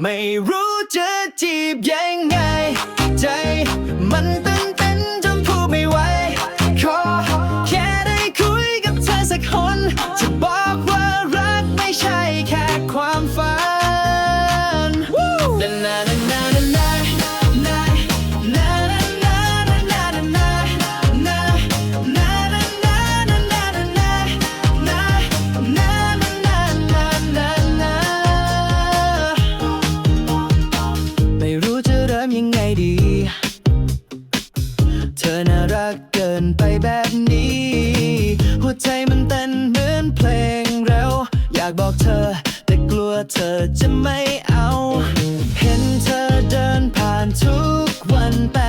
ไม่รู้จะจีบยังไง ใจมันเต้น ดี เธอน่ารักเกินไปแบบนี้ หัวใจมันเต้นเหมือนเพลงเร็ว อยากบอกเธอ แต่กลัวเธอจะไม่เอา เห็นเธอเดินผ่านทุกวันแต่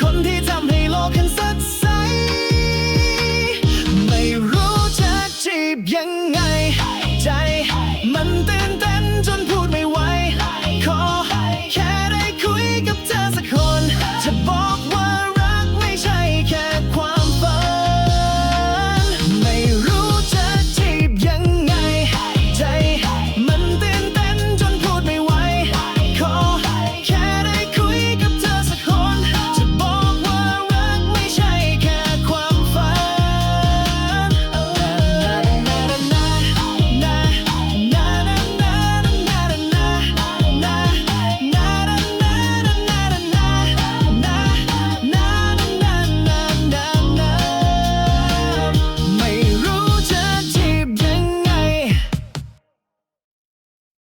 คนที่ทำให้โลกนั้นสดใส ไม่รู้จะจีบยังไง